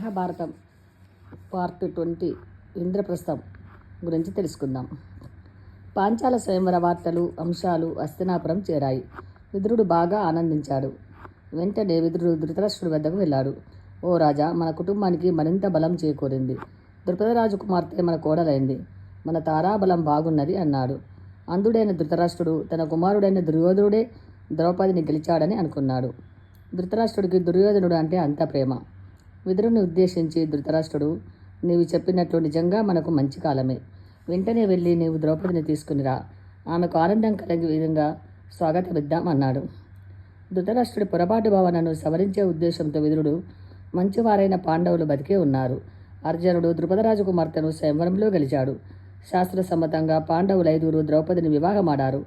Mahabharatam part twenty Indraprastham గురించి తెలుసుకుందాం. పాంచాల స్వయంవర వార్తలు అంశాలు హస్తినాపురం చేరాయి. విదురుడు బాగా ఆనందించాడు. వెంటనే విదురుడు ధృతరాష్ట్రుడి వద్దకు వెళ్ళాడు. ఓ రాజా మన కుటుంబానికి మరింత బలం చేకూరింది. ద్రుపదరాజు కుమార్తె మన కోడలైంది. మన తారాబలం బాగున్నది అన్నాడు. అందుడైన ధృతరాష్ట్రుడు తన కుమారుడైన దుర్యోధనుడే ద్రౌపదిని గెలిచాడని అనుకున్నాడు. ధృతరాష్ట్రుడికి దుర్యోధనుడు అంటే అంత ప్రేమ. విదురుని ఉద్దేశించి ధృతరాష్ట్రుడు నీవు చెప్పినట్లు నిజంగా మనకు మంచి కాలమే. వెంటనే వెళ్ళి నీవు ద్రౌపదిని తీసుకునిరా ఆమెకు ఆనందం కలిగే విధంగా స్వాగతమిద్దాం అన్నాడు. ధృతరాష్ట్రుడి పొరపాటు భావనను సవరించే ఉద్దేశంతో విదురుడు మంచివారైన పాండవులు బతికే ఉన్నారు. అర్జునుడు ద్రుపదరాజు కుమార్తెను స్వయంవరంలో గెలిచాడు. శాస్త్ర సమ్మతంగా పాండవులు ఐదుగురు ద్రౌపదిని వివాహమాడారు.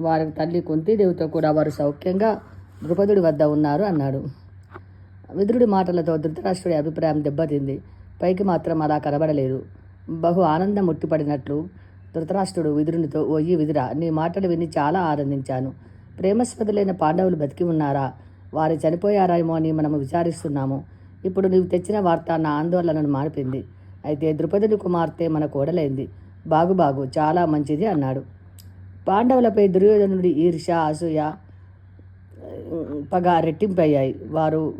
వారి తల్లి కుంతీదేవితో కూడా వారు సౌఖ్యంగా ద్రుపదుడి వద్ద ఉన్నారు అన్నాడు. విదురుడి మాటలతో ధృతరాష్ట్రుడి అభిప్రాయం దెబ్బతింది. పైకి మాత్రం అలా కనబడలేదు. బహు ఆనందం ముట్టిపడినట్లు ధృతరాష్ట్రుడు విదురునితో ఓయి విదురా నీ మాటలు విని చాలా ఆనందించాను. ప్రేమస్పదులైన పాండవులు బతికి ఉన్నారా? వారు చనిపోయారేమో అని మనము విచారిస్తున్నాము. ఇప్పుడు నీవు తెచ్చిన వార్త నా ఆందోళనను మార్పింది అయితే ద్రుపదుడి కుమార్తె మన కోడలైంది. బాగు బాగు చాలా మంచిది అన్నాడు. పాండవులపై దుర్యోధనుడి ఈర్ష అసూయ పగ రెట్టింపయ్యాయి. వారు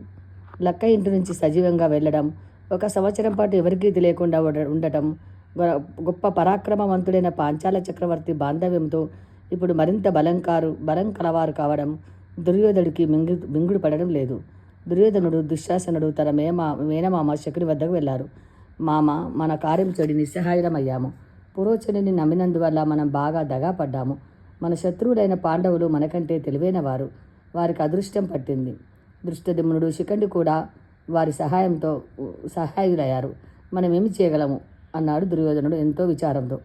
లక్క ఇంటి నుంచి సజీవంగా వెళ్ళడం ఒక సంవత్సరం పాటు ఎవరికీ తెలియకుండా లేకుండా ఉండటం గొ- గొప్ప పరాక్రమవంతుడైన పాంచాల చక్రవర్తి బాంధవ్యంతో ఇప్పుడు మరింత బలంకారు బలం కలవారు కావడం దుర్యోధనుడికి మింగు మింగుడు పడడం లేదు. దుర్యోధనుడు దుశ్శాసనుడు తన మేమ మేనమామ శకుని వద్దకు వెళ్ళారు మామ మన కార్యం చెడి నిస్సహాయమయ్యాము పురోచనుని నమ్మినందువల్ల మనం బాగా దగా పడ్డాము. మన శత్రువులైన పాండవులు మనకంటే తెలివైన వారు. వారికి అదృష్టం పట్టింది. దృష్టదిమ్నుడు శిఖండి కూడా వారి సహాయంతో సహాయులయ్యారు. మనం ఏమి చేయగలము? అన్నాడు దుర్యోధనుడు ఎంతో విచారంతో.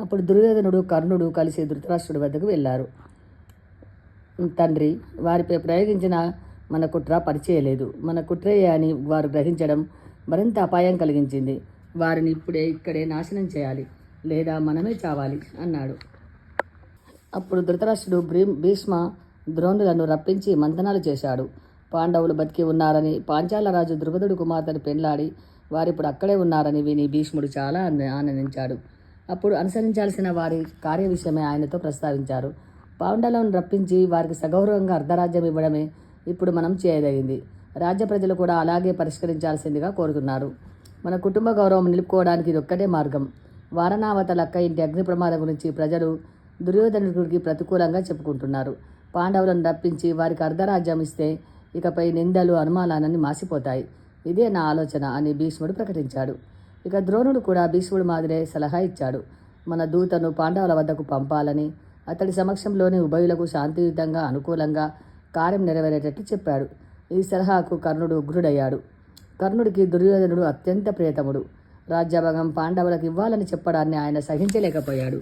అప్పుడు దుర్యోధనుడు కర్ణుడు కలిసి ధృతరాష్ట్రుడి వద్దకు వెళ్ళారు. తండ్రి వారిపై ప్రయోగించిన మన కుట్ర పరిచయలేదు. మన కుట్రయే అని వారు గ్రహించడం మరింత అపాయం కలిగించింది. వారిని ఇప్పుడే ఇక్కడే నాశనం చేయాలి లేదా మనమే చావాలి అన్నాడు. అప్పుడు ధృతరాష్ట్రుడు భీ భీష్మ ద్రోణులను రప్పించి మంతనాలు చేశాడు. పాండవులు బతికి ఉన్నారని పాంచాలరాజు ద్రుపదుడు కుమార్తెను పెండ్లాడి వారిప్పుడు అక్కడే ఉన్నారని విని భీష్ముడు చాలా ఆనందించాడు. అప్పుడు అనుసరించాల్సిన వారి కార్య విషయమే ఆయనతో ప్రస్తావించారు. పాండవులను రప్పించి వారికి సగౌరవంగా అర్ధరాజ్యం ఇవ్వడమే ఇప్పుడు మనం చేయదగింది. రాజ్య ప్రజలు కూడా అలాగే పరిష్కరించాల్సిందిగా కోరుతున్నారు. మన కుటుంబ గౌరవం నిలుపుకోవడానికి ఇది ఒక్కటే మార్గం. వారణావత లక్క ఇంటి అగ్ని ప్రమాదం గురించి ప్రజలు దుర్యోధనుడికి ప్రతికూలంగా చెప్పుకుంటున్నారు. పాండవులను రప్పించి వారికి అర్ధరాజ్యం ఇస్తే ఇకపై నిందలు అనుమానాలన్నీ మాసిపోతాయి. ఇదే నా ఆలోచన అని భీష్ముడు ప్రకటించాడు. ఇక ద్రోణుడు కూడా భీష్ముడు మాదిరే సలహా ఇచ్చాడు. మన దూతను పాండవుల వద్దకు పంపాలని అతడి సమక్షంలోని ఉభయులకు శాంతియుతంగా అనుకూలంగా కార్యం నెరవేరేటట్లు చెప్పాడు. ఈ సలహాకు కర్ణుడు ఉగ్రుడయ్యాడు. కర్ణుడికి దుర్యోధనుడు అత్యంత ప్రియతముడు. రాజ్యభాగం పాండవులకు ఇవ్వాలని చెప్పడాన్ని ఆయన సహించలేకపోయాడు.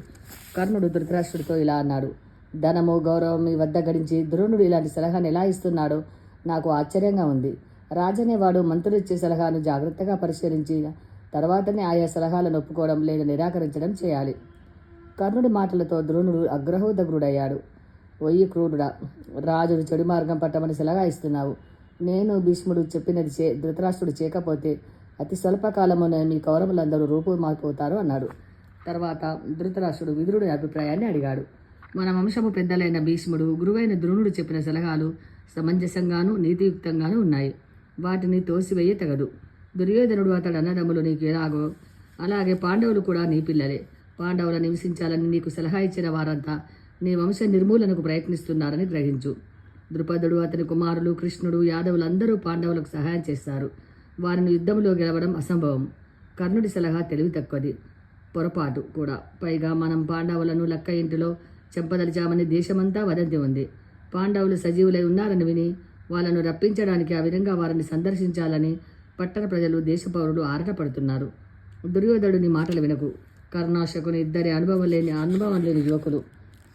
కర్ణుడు ధృతరాష్ట్రుడితో ఇలా అన్నాడు. ధనము గౌరవం మీ వద్ద గడించి ద్రోణుడు ఇలాంటి సలహాను ఎలా ఇస్తున్నాడో నాకు ఆశ్చర్యంగా ఉంది. రాజనేవాడు మంత్రులు ఇచ్చే సలహాను జాగ్రత్తగా పరిశీలించి తర్వాతనే ఆయా సలహాలను ఒప్పుకోవడం లేదా నిరాకరించడం చేయాలి. కర్ణుడి మాటలతో ద్రోణుడు అగ్రహోదగ్రుడయ్యాడు ఒయ్యి క్రూరుడా రాజును చెడు మార్గం పట్టమని సలహా ఇస్తున్నావు. నేను భీష్ముడు చెప్పినది చే ధృతరాష్ట్రుడు చేయకపోతే అతి స్వల్పకాలమునే మీ కౌరవులందరూ రూపుమారిపోతారు అన్నాడు. తర్వాత ధృతరాష్ట్రుడు విదురుడి అభిప్రాయాన్ని అడిగాడు. మన వంశము పెద్దలైన భీష్ముడు గురువైన ద్రోణుడు చెప్పిన సలహాలు సమంజసంగాను నీతియుక్తంగాను ఉన్నాయి. వాటిని తోసివేయ తగదు. దుర్యోధనుడు అతడు అన్నదమ్ములు నీకు ఎలాగో అలాగే పాండవులు కూడా నీ పిల్లలే. పాండవుల నివసించాలని నీకు సలహా ఇచ్చిన వారంతా నీ వంశ నిర్మూలనకు ప్రయత్నిస్తున్నారని గ్రహించు. ద్రుపదుడు అతని కుమారులు కృష్ణుడు యాదవులందరూ పాండవులకు సహాయం చేస్తారు. వారిని యుద్ధంలో గెలవడం అసంభవం. కర్ణుడి సలహా తెలివి తక్కువది. పొరపాటు కూడా. పైగా మనం పాండవులను లక్క ఇంటిలో చంపదలిచామని దేశమంతా వదంతి ఉంది. పాండవులు సజీవులై ఉన్నారని విని వాళ్ళను రప్పించడానికి ఆ విధంగా వారిని సందర్శించాలని పట్టణ ప్రజలు దేశ పౌరులు ఆరాటపడుతున్నారు. దుర్యోధనుని మాటలు వినకు. కర్ణాశకుని ఇద్దరి అనుభవం లేని అనుభవం లేని యువకులు.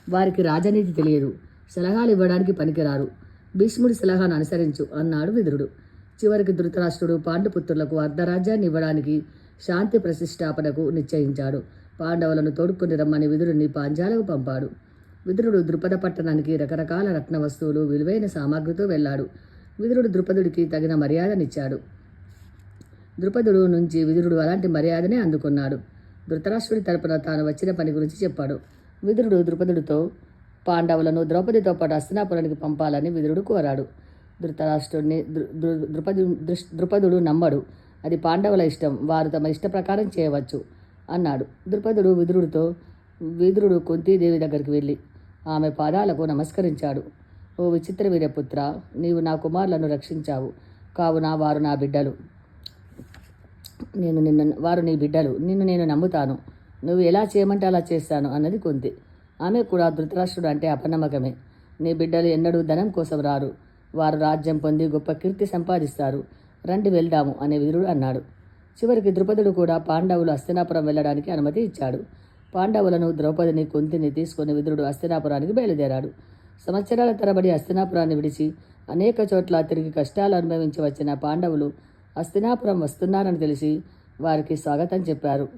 వారికి రాజనీతి తెలియదు. సలహాలు ఇవ్వడానికి పనికిరారు. భీష్ముడి సలహాను అనుసరించు అన్నాడు విదురుడు. చివరికి ధృతరాష్ట్రుడు పాండుపుత్రులకు అర్ధరాజ్యాన్ని ఇవ్వడానికి శాంతి ప్రతిష్టాపనకు నిశ్చయించాడు. పాండవులను తోడుకుని రమ్మని విదురుని పాంజాలకు పంపాడు. విదురుడు ద్రుపద పట్టణానికి రకరకాల రత్న వస్తువులు విలువైన సామాగ్రితో వెళ్ళాడు. విదురుడు ద్రుపదుడికి తగిన మర్యాదనిచ్చాడు. ద్రుపదుడు నుంచి విదురుడు అలాంటి మర్యాదనే అందుకున్నాడు. ధృతరాష్ట్రుడి తరపున తాను వచ్చిన పని గురించి చెప్పాడు. విదురుడు ద్రుపదుడితో పాండవులను ద్రౌపదితో పాటు హస్తినాపురానికి పంపాలని విదురుడు కోరాడు. ధృతరాష్ట్రుడిని ద్రుపది దృష్- ద్రుపదుడు నమ్మడు. అది పాండవుల ఇష్టం. వారు తమ ఇష్ట ప్రకారం చేయవచ్చు అన్నాడు. ద్రుపదుడు విదురుడితో విదురుడు కుంతీదేవి దగ్గరికి వెళ్ళి ఆమె పాదాలకు నమస్కరించాడు. ఓ విచిత్ర వీరపుత్ర నీవు నా కుమారులను రక్షించావు. కావున వారు నా బిడ్డలు. నేను నిన్ను వారు నీ బిడ్డలు. నిన్ను నేను నమ్ముతాను. నువ్వు ఎలా చేయమంటే అలా చేస్తాను అన్నది కొంది. ఆమె కూడా ధృతరాష్ట్రుడు అంటే అపనమ్మకమే. నీ బిడ్డలు ఎన్నడూ ధనం కోసం రారు. వారు రాజ్యం పొంది గొప్ప కీర్తి సంపాదిస్తారు. రండి వెళ్దాము అనే వీరుడు అన్నాడు. చివరికి ద్రుపదుడు కూడా పాండవులు హస్తినాపురం వెళ్ళడానికి అనుమతి ఇచ్చాడు. పాండవులను ద్రౌపదిని కుంతిని తీసుకుని విదురుడు హస్తినాపురానికి బయలుదేరాడు. సంవత్సరాల తరబడి హస్తినాపురాన్ని విడిచి అనేక చోట్ల తిరిగి కష్టాలు అనుభవించి వచ్చిన పాండవులు హస్తినాపురం వస్తున్నారని తెలిసి వారికి స్వాగతం చెప్పారు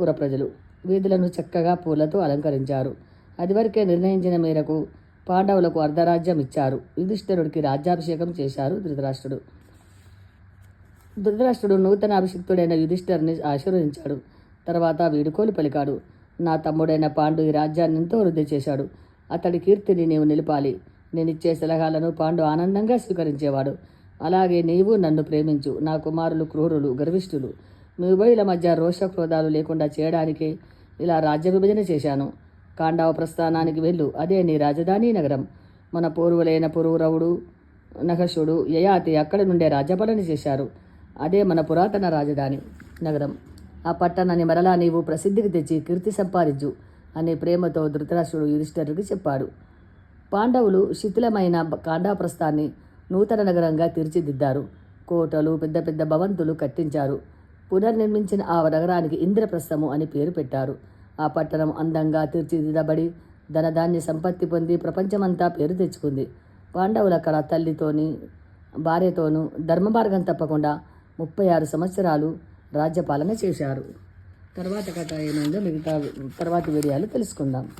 పుర ప్రజలు. వీధులను చక్కగా పూలతో అలంకరించారు. అదివరకే నిర్ణయించిన మేరకు పాండవులకు అర్ధరాజ్యం ఇచ్చారు. యుధిష్ఠిరుడికి రాజ్యాభిషేకం చేశారు ధృతరాష్ట్రుడు. ధృతరాష్ట్రుడు నూతన అభిషిక్తుడైన యుధిష్ఠిరుని ఆశీర్వదించాడు. తర్వాత వీడుకోలు పలికాడు. నా తమ్ముడైన పాండు ఈ రాజ్యాన్ని ఎంతో వృద్ధి చేశాడు. అతడి కీర్తిని నీవు నిలపాలి. నేనిచ్చే సలహాలను పాండు ఆనందంగా స్వీకరించేవాడు. అలాగే నీవు నన్ను ప్రేమించు. నా కుమారులు క్రూరులు గర్విష్ఠులు. మీ ఉభయుల మధ్య రోష క్రోధాలు లేకుండా చేయడానికే ఇలా రాజ్య విభజన చేశాను. కాండవ ప్రస్థానానికి వెళ్ళు. అదే నీ రాజధాని నగరం. మన పూర్వులైన పురువురవుడు నహషుడు యయాతి అక్కడి నుండే రాజ్యపాలన చేశారు. అదే మన పురాతన రాజధాని నగరం. ఆ పట్టణాన్ని మరలా నీవు ప్రసిద్ధికి తెచ్చి కీర్తి సంపాదించు అనే ప్రేమతో ధృతరాష్ట్రుడు యుధిష్ఠరుడికి చెప్పాడు. పాండవులు శిథిలమైన కాండాప్రస్థాన్ని నూతన నగరంగా తీర్చిదిద్దారు. కోటలు పెద్ద పెద్ద భవంతులు కట్టించారు. పునర్నిర్మించిన ఆ నగరానికి ఇంద్రప్రస్థము అని పేరు పెట్టారు. ఆ పట్టణం అందంగా తీర్చిదిద్దబడి ధనధాన్య సంపత్తి పొంది ప్రపంచమంతా పేరు తెచ్చుకుంది. పాండవులు అక్కడ తల్లితోని భార్యతోనూ ధర్మ మార్గం తప్పకుండా ముప్పై ఆరు సంవత్సరాలు రాజ్యపాలన చేశారు. తర్వాత కథ ఏమైందో మిగతా తర్వాత వీడియోలు తెలుసుకుందాం.